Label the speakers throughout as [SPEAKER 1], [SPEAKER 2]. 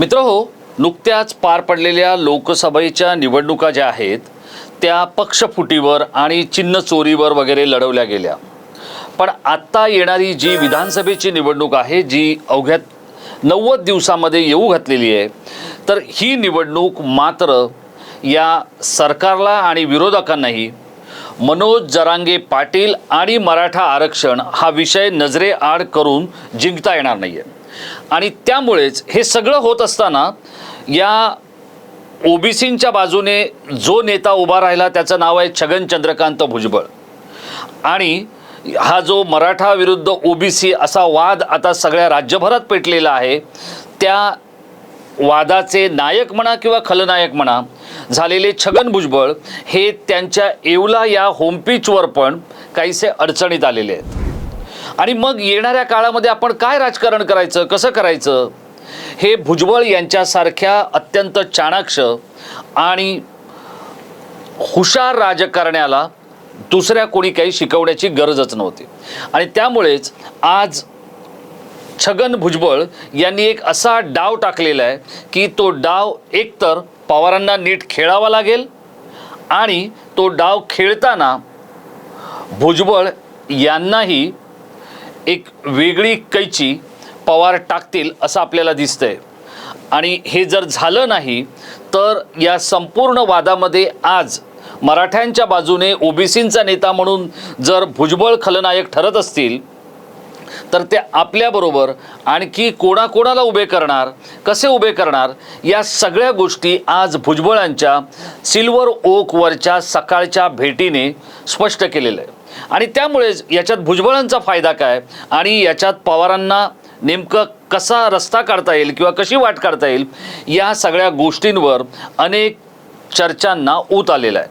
[SPEAKER 1] मित्र हो नुकत्याच पार पडलेल्या लोकसभेच्या निवडणुका ज्या आहेत त्या पक्षफुटीवर आणि चिन्ह चोरीवर वगैरे लढवल्या गेल्या. पण आत्ता येणारी जी विधानसभेची निवडणूक आहे जी अवघ्या नव्वद दिवसामध्ये येऊ घातलेली आहे तर ही निवडणूक मात्र या सरकारला आणि विरोधकांनाही मनोज जरांगे पाटील आणि मराठा आरक्षण हा विषय नजरेआड करून जिंकता येणार नाही आहे आणि त्यामुळेच हे सगळं होत असताना या ओबीसींच्या बाजूने जो नेता उभा राहिला त्याचं नाव आहे छगन चंद्रकांत भुजबळ. आणि हा जो मराठा विरुद्ध ओबीसी असा वाद आता सगळ्या राज्यभरात पेटलेला आहे त्या वादाचे नायक म्हणा किंवा खलनायक म्हणा झालेले छगन भुजबळ हे त्यांच्या येवला या होमपीचवर पण काहीसे अडचणीत आलेले आहेत. आणि मग येणाऱ्या काळामध्ये आपण काय राजकारण करायचं कसं करायचं? हे भुजबळ यांच्यासारख्या अत्यंत चाणाक्ष आणि हुशार राजकारण्याला दुसऱ्या कोणी काही शिकवण्याची गरजच नव्हती. आणि त्यामुळेच आज छगन भुजबळ यांनी एक असा डाव टाकलेला आहे की तो डाव एकतर पवारांना नीट खेळावा लागेल आणि तो डाव खेळताना भुजबळ यांनाही एक वेगळी कैची पवार टाकतील असं आपल्याला दिसतंय. आणि हे जर झालं नाही तर या संपूर्ण वादामध्ये आज मराठ्यांच्या बाजूने ओबीसींचा नेता म्हणून जर भुजबळ खलनायक ठरत असतील तर ते आपल्याबरोबर आणखी कोणाकोणाला उभे करणार कसे उभे करणार या सगळ्या गोष्टी आज भुजबळांच्या सिल्वर ओकवरच्या सकाळच्या भेटीने स्पष्ट केलेलं आहे आणि त्यामुळेच याच्यात भुजबळांचा फायदा काय? आणि याच्यात पवारांना नेमकं कसा रस्ता काढता येईल किंवा कशी वाट काढता येईल या सगळ्या गोष्टींवर अनेक चर्चांना ऊत आलेला आहे.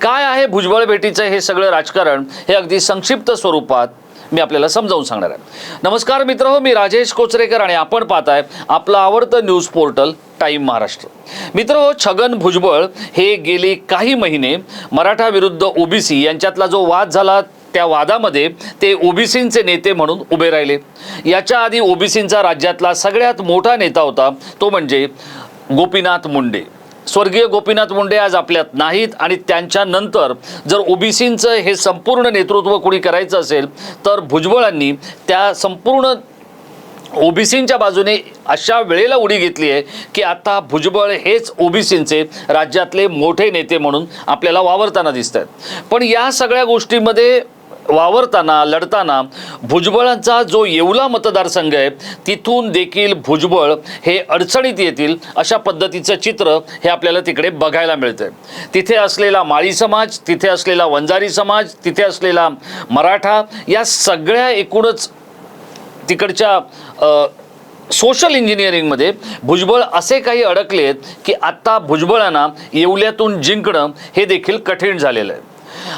[SPEAKER 1] काय आहे भुजबळ भेटीचं हे सगळं राजकारण? हे अगदी संक्षिप्त स्वरूपात मी आपल्याला समजावून सांगणार आहे. नमस्कार मित्र हो मी राजेश कोचरेकर आणि आपण पाहताय आपलं आवडतं न्यूज पोर्टल टाईम महाराष्ट्र. मित्र हो छगन भुजबळ हे गेले काही महिने मराठा विरुद्ध ओबीसी यांच्यातला जो वाद झाला त्या वादामध्ये ते ओबीसींचे नेते म्हणून उभे राहिले. याच्या आधी ओबीसींचा राज्यातला सगळ्यात मोठा नेता होता तो म्हणजे गोपीनाथ मुंडे. स्वर्गीय गोपीनाथ मुंडे आज आपल्यात नाहीत आणि त्यांच्यानंतर जर ओबीसींचं हे संपूर्ण नेतृत्व कोणी करायचं असेल तर भुजबळांनी त्या संपूर्ण ओबीसींच्या बाजूने अशा वेळेला उडी घेतली आहे की आता भुजबळ हेच ओबीसींचे राज्यातले मोठे नेते म्हणून आपल्याला वावरताना दिसत आहेत. पण या सगळ्या गोष्टीमध्ये वावरताना लढताना भुजबळांचा जो येवला मतदारसंघ आहे तिथून देखील भुजबळ हे अडचणीत येतील अशा पद्धतीचं चित्र हे आपल्याला तिकडे बघायला मिळतं तिथे असलेला माळी समाज तिथे असलेला वंजारी समाज तिथे असलेला मराठा या सगळ्या एकूणच तिकडच्या सोशल इंजिनिअरिंगमध्ये भुजबळ असे काही अडकले आहेत की आत्ता भुजबळांना येवल्यातून जिंकणं हे देखील कठीण झालेलं आहे.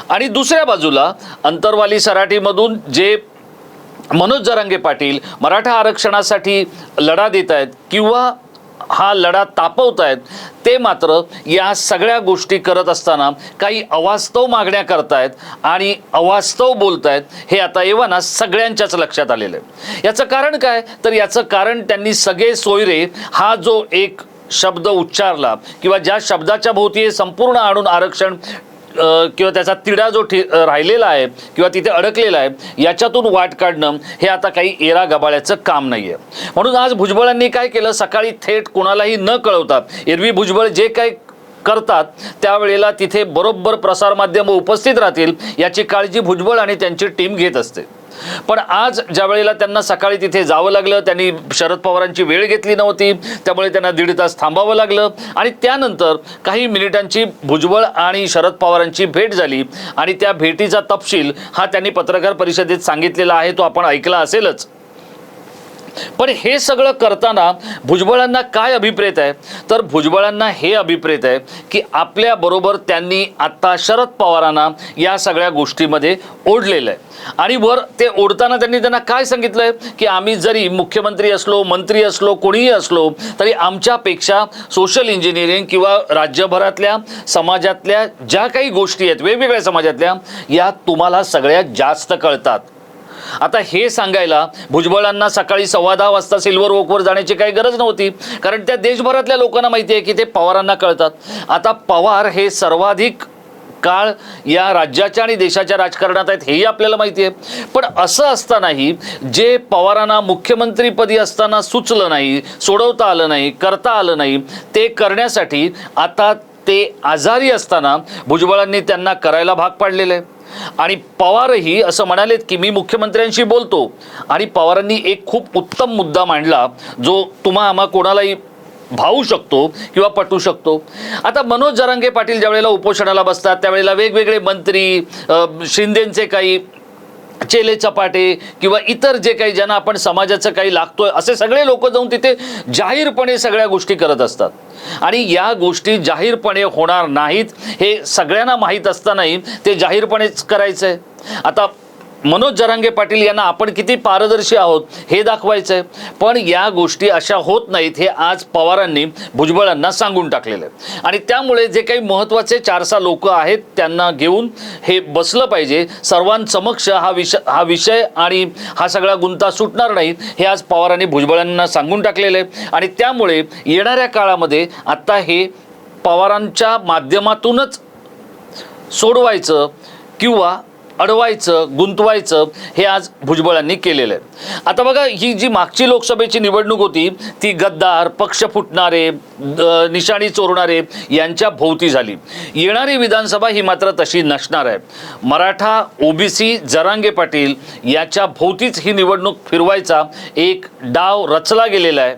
[SPEAKER 1] आणि दुसऱ्या बाजूला अंतरवाली सराटीमधून जे मनोज जरांगे पाटील मराठा आरक्षणासाठी लढा देत आहेत किंवा हा लढा तापवत आहेत ते मात्र या सगळ्या गोष्टी करत असताना काही अवास्तव मागण्या करतायत आणि अवास्तव बोलतायत हे आता येवाना सगळ्यांच्याच लक्षात आलेलं आहे. याचं कारण काय? तर याचं कारण त्यांनी सगळे सोयरे हा जो एक शब्द उच्चारला किंवा ज्या शब्दाच्या भोवती हे संपूर्ण आणून आरक्षण किंवा त्याचा तिढा जो ठे राहिलेला आहे किंवा तिथे अडकलेला आहे याच्यातून वाट काढणं हे आता काही एरा गबाळ्याचं काम नाही आहे म्हणून आज भुजबळांनी काय केलं? सकाळी थेट कोणालाही न कळवता एरवी भुजबळ जे काही करतात त्यावेळेला तिथे बरोबर प्रसारमाध्यमं उपस्थित राहतील याची काळजी भुजबळ आणि त्यांची टीम घेत असते. पण आज ज्या वेळेला त्यांना सकाळी तिथे जावं लागलं त्यांनी शरद पवारांची वेळ घेतली नव्हती त्यामुळे त्यांना दीड तास थांबावं लागलं. आणि त्यानंतर काही मिनिटांची भुजबळ आणि शरद पवारांची भेट झाली. आणि त्या भेटीचा तपशील हा त्यांनी पत्रकार परिषदेत सांगितलेला आहे तो आपण ऐकला असेलच. पण हे सगळं करताना भुजबळांना काय अभिप्रेत आहे? तर भुजबळांना हे अभिप्रेत आहे की आपल्याबरोबर त्यांनी आत्ता शरद पवारांना या सगळ्या गोष्टीमध्ये ओढलेलं आहे. आणि वर ते ओढताना त्यांनी त्यांना काय सांगितलं आहे की आम्ही जरी मुख्यमंत्री असलो मंत्री असलो कोणीही असलो तरी आमच्यापेक्षा सोशल इंजिनिअरिंग किंवा राज्यभरातल्या समाजातल्या ज्या काही गोष्टी आहेत वेगवेगळ्या समाजातल्या या तुम्हाला सगळ्यात जास्त कळतात. आता हे सांगायला भुजबळांना सकाळी सव्वा दहा वाजता सिल्वर ओकवर जाण्याची काही गरज नव्हती कारण त्या देशभरातल्या लोकांना माहिती आहे की ते पवारांना कळतात. आता पवार हे सर्वाधिक काळ या राज्याच्या आणि देशाच्या राजकारणात आहेत हेही आपल्याला माहिती आहे. पण असं असतानाही जे पवारांना मुख्यमंत्रीपदी असताना सुचलं नाही सोडवता आलं नाही करता आलं नाही ते करण्यासाठी आता ते आजारी असताना भुजबळांनी त्यांना करायला भाग पाडलेलं आहे. आणि पवारही असं म्हणालेत की मी मुख्यमंत्र्यांशी बोलतो. आणि पवारांनी एक खूप उत्तम मुद्दा मांडला जो तुम्हा आम्हा कोणालाही भावू शकतो किंवा पटू शकतो. आता मनोज जरांगे पाटील ज्यावेळेला उपोषणाला बसतात त्यावेळेला वेगवेगळे मंत्री शिंदेंचे काही चेले चपाटे किंवा इतर जे काही ज्यांना आपण समाजाचं काही लागतोय असे सगळे लोक जाऊन तिथे जाहीरपणे सगळ्या गोष्टी करत असतात. आणि या गोष्टी जाहीरपणे होणार नाहीत हे सगळ्यांना माहीत असतानाही ते जाहीरपणेच करायचं आहे आता मनोज जरांगे पाटील यांना आपण किती पारदर्शी आहोत हे दाखवायचं आहे पण या गोष्टी अशा होत नाहीत हे आज पवारांनी भुजबळांना सांगून टाकलेलं आहे. आणि त्यामुळे जे काही महत्त्वाचे चार सहा लोक आहेत त्यांना घेऊन हे बसलं पाहिजे. सर्वांसमक्ष हा विषय हा विषय आणि हा सगळा गुंता सुटणार नाही हे आज पवारांनी भुजबळांना सांगून टाकलेलं आहे. आणि त्यामुळे येणाऱ्या काळामध्ये आत्ता हे पवारांच्या माध्यमातूनच सोडवायचं किंवा अडवायचं गुंतवायचं हे आज भुजबळांनी केलेलं आहे. आता बघा ही जी मागची लोकसभेची निवडणूक होती ती गद्दार पक्ष फुटणारे निशाणी चोरणारे यांच्या भोवती झाली. येणारी विधानसभा ही मात्र तशी नसणार आहे. मराठा ओबीसी जरांगे पाटील याच्या भोवतीच ही निवडणूक फिरवायचा एक डाव रचला गेलेला आहे.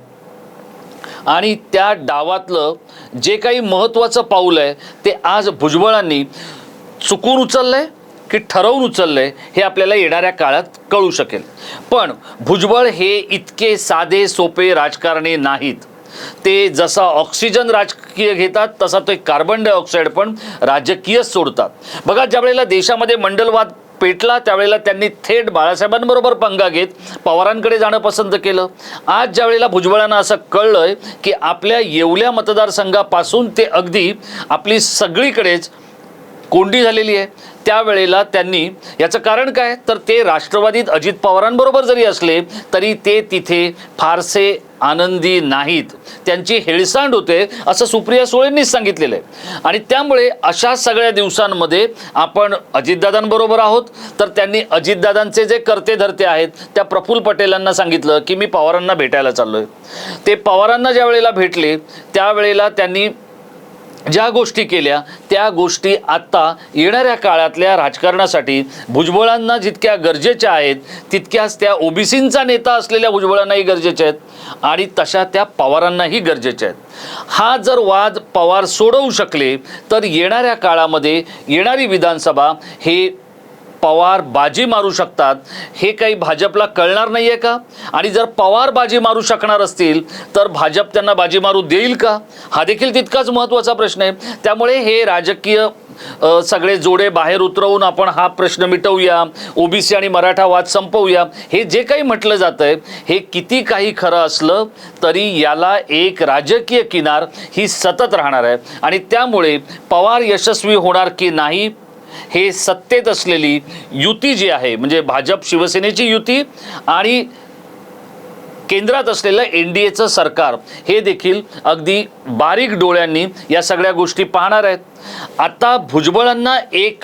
[SPEAKER 1] आणि त्या डावातलं जे काही महत्त्वाचं पाऊल आहे ते आज भुजबळांनी चुकून उचललं आहे की ठरवून उचललंय हे आपल्याला येणाऱ्या काळात कळू शकेल. पण भुजबळ हे इतके साधे सोपे राजकारणी नाहीत. ते जसा ऑक्सिजन राजकीय घेतात तसा ते कार्बन डायऑक्साईड पण राजकीय सोडतात. बघा ज्या वेळेला देशामध्ये मंडलवाद पेटला त्यावेळेला त्यांनी थेट बाळासाहेबांबरोबर पंगा घेत पवारांकडे जाणं पसंत केलं. आज ज्या वेळेला भुजबळांना असं कळलंय की आपल्या येवल्या मतदारसंघापासून ते अगदी आपली सगळीकडेच कोंडी झालेली आहे. त्यावेळेला त्यांनी याचं कारण काय? तर ते राष्ट्रवादीत अजित पवारांबरोबर जरी असले तरी ते तिथे फारसे आनंदी नाहीत. त्यांची हेळसांड होते असं सुप्रिया सुळेंनीच सांगितलेलं आहे. आणि त्यामुळे अशा सगळ्या दिवसांमध्ये आपण अजितदादांबरोबर आहोत. तर त्यांनी अजितदादांचे जे करते धरते आहेत त्या प्रफुल्ल पटेलांना सांगितलं की मी पवारांना भेटायला चाललो आहे ते पवारांना ज्या वेळेला भेटले त्यावेळेला त्यांनी ज्या गोष्टी केल्या त्या गोष्टी आत्ता येणाऱ्या काळातल्या राजकारणासाठी भुजबळांना जितक्या गरजेच्या आहेत तितक्याच त्या ओबीसींचा नेता असलेल्या भुजबळांनाही गरजेच्या आहेत आणि तशा त्या पवारांनाही गरजेच्या आहेत. हा जर वाद पवार सोडवू शकले तर येणाऱ्या काळामध्ये येणारी विधानसभा हे पवार बाजी मारू शकतात हे काही भाजपला कळणार नाही आहे का? आणि जर पवार बाजी मारू शकणार असतील तर भाजप त्यांना बाजी मारू देईल का? हा देखील तितकाच महत्त्वाचा प्रश्न आहे. त्यामुळे हे राजकीय सगळे जोडे बाहेर उतरवून आपण हा प्रश्न मिटवूया ओबीसी आणि मराठा वाद संपवूया. हे जे काही म्हटलं जातं आहे हे किती काही खरं असलं तरी याला एक राजकीय किनार ही सतत राहणार आहे. आणि त्यामुळे पवार यशस्वी होणार की नाही हे सत्तेत असलेली युती जी आहे म्हणजे भाजप शिवसेनेची युती आणि केंद्रात असलेलं एन डी एचं सरकार हे देखील अगदी बारीक डोळ्यांनी या सगळ्या गोष्टी पाहणार आहेत. आता भुजबळांना एक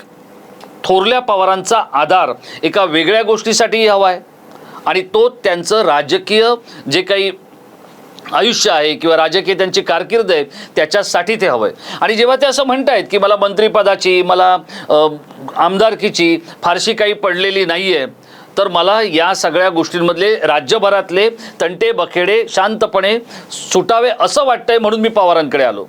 [SPEAKER 1] थोरल्या पवारांचा आधार एका वेगळ्या गोष्टीसाठीही हवा आहे. आणि तो त्यांचं राजकीय जे काही आयुष्य आहे किंवा राजकीय त्यांची कारकीर्द आहे त्याच्यासाठी ते हवं आहे आणि जेव्हा ते असं म्हणत आहेत की मला मंत्रिपदाची मला आमदारकीची फारशी काही पडलेली नाही आहे तर मला या सगळ्या गोष्टींमधले राज्यभरातले तंटे बखेडे शांतपणे सुटावे असं वाटतंय म्हणून मी पवारांकडे आलो.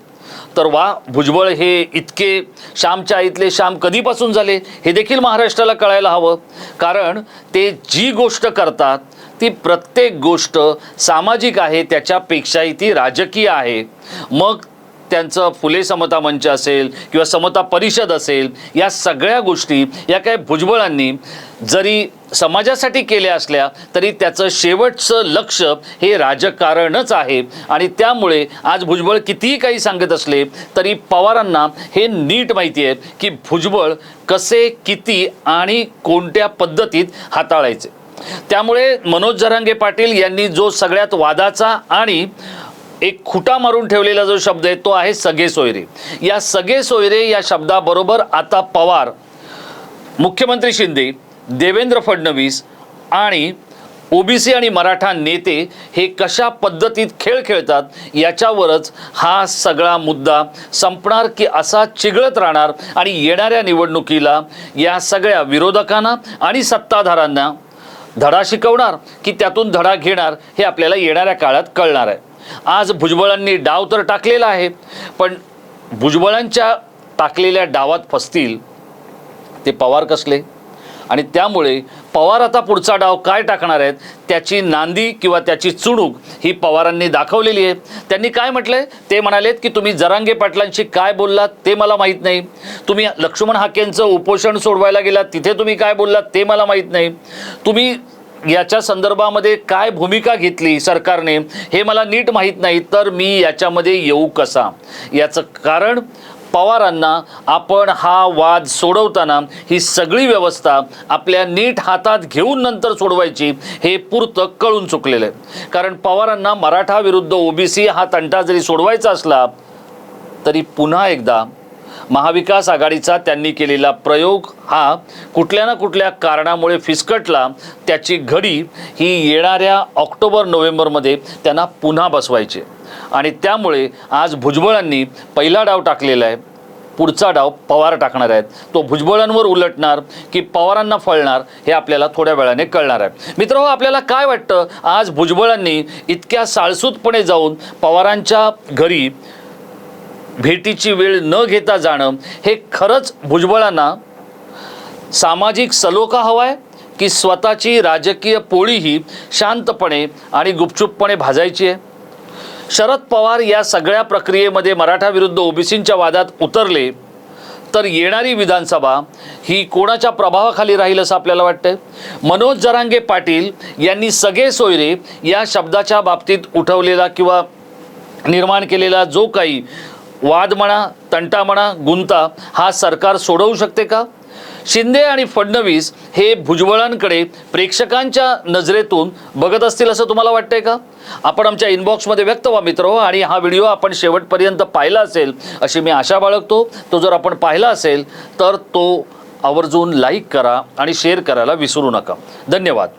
[SPEAKER 1] तर वा भुजबळ हे इतके श्यामच्या आईतले श्याम कधीपासून झाले हे देखील महाराष्ट्राला कळायला हवं. कारण ते जी गोष्ट करतात ती प्रत्येक गोष्ट सामाजिक आहे त्याच्यापेक्षाही ती राजकीय आहे. मग त्यांचं फुले समता मंच असेल किंवा समता परिषद असेल या सगळ्या गोष्टी या काही भुजबळांनी जरी समाजासाठी केल्या असल्या तरी त्याचं शेवटचं लक्ष हे राजकारणच आहे. आणि त्यामुळे आज भुजबळ कितीही काही सांगत असले तरी पवारांना हे नीट माहिती आहे की भुजबळ कसे किती आणि कोणत्या पद्धतीत हाताळायचे. त्यामुळे मनोज जरांगे पाटील यांनी जो सगळ्यात वादाचा आणि एक खुटा मारून ठेवलेला जो शब्द आहे तो आहे सगळे सोयरे. या सगळे सोयरे या शब्दाबरोबर आता पवार मुख्यमंत्री शिंदे देवेंद्र फडणवीस आणि ओबीसी आणि मराठा नेते हे कशा पद्धतीत खेळ खेळतात याच्यावरच हा सगळा मुद्दा संपणार की असा चिघळत राहणार आणि येणाऱ्या निवडणुकीला या सगळ्या विरोधकांना आणि सत्ताधारांना धडा शिकवणार की त्यातून धडा घेणार हे आपल्याला येणाऱ्या काळात कळणार आहे. आज भुजबळांनी डाव तर टाकलेला आहे पण भुजबळांच्या टाकलेल्या डावात फसतील ते पवार कसले? आणि त्यामुळे पवार आता पुढचा डाव काय टाकणार आहेत त्याची नांदी किंवा त्याची चुणूक ही पवारांनी दाखवलेली आहे. त्यांनी काय म्हटलंय? ते म्हणालेत की तुम्ही जरांगे पाटलांशी काय बोललात ते मला माहीत नाही. तुम्ही लक्ष्मण हाकेंचं उपोषण सोडवायला गेलात तिथे तुम्ही काय बोललात ते मला माहीत नाही. तुम्ही याच्या संदर्भामध्ये काय भूमिका घेतली सरकारने हे मला नीट माहीत नाही तर मी याच्यामध्ये येऊ कसा? याचं कारण पवारांना आपण हा वाद सोडवताना ही सगळी व्यवस्था आपल्या नीट हातात घेऊन नंतर सोडवायची हे पुरतं कळून चुकलेलं आहे. कारण पवारांना मराठा विरुद्ध ओबीसी हा तंटा जरी सोडवायचा असला तरी पुन्हा एकदा महाविकास आघाडीचा त्यांनी केलेला प्रयोग हा कुठल्या ना कुठल्या कारणामुळे फिसकटला त्याची घडी ही येणाऱ्या ऑक्टोबर नोव्हेंबरमध्ये त्यांना पुन्हा बसवायची आणि त्यामुळे आज भुजबळांनी पहिला डाव टाकलेला आहे. पुढचा डाव पवार टाकणार आहेत. तो भुजबळांवर उलटणार की पवारांना फळणार हे आपल्याला थोड्या वेळाने कळणार आहे. मित्र आपल्याला काय वाटतं? आज भुजबळांनी इतक्या साळसूतपणे जाऊन पवारांच्या घरी भेटीची वेळ न घेता जाणं हे खरंच भुजबळांना सामाजिक सलोखा हवाय की स्वतःची राजकीय पोळीही शांतपणे आणि गुपचूपपणे भाजायची आहे? शरद पवार या सगळ्या प्रक्रियेमध्ये मराठा विरुद्ध ओबीसींच्या वादात उतरले तर येणारी विधानसभा ही कोणाच्या प्रभावाखाली राहील असं आपल्याला वाटतंय? मनोज जरांगे पाटील यांनी सगळे सोयरे या शब्दाच्या बाबतीत उठवलेला किंवा निर्माण केलेला जो काही वाद म्हणा तंटा म्हणा गुंता हा सरकार सोडवू शकते का? शिंदे आणि फडणवीस हे भुजबळांकडे प्रेक्षकांच्या नजरेतून बघत असतील असं तुम्हाला वाटतंय का? आपण आमच्या इनबॉक्समध्ये व्यक्त व्हा मित्र आणि हा व्हिडिओ आपण शेवटपर्यंत पाहिला असेल अशी मी आशा बाळगतो. तो जर आपण पाहिला असेल तर तो आवर्जून लाईक करा आणि शेअर करायला विसरू नका. धन्यवाद.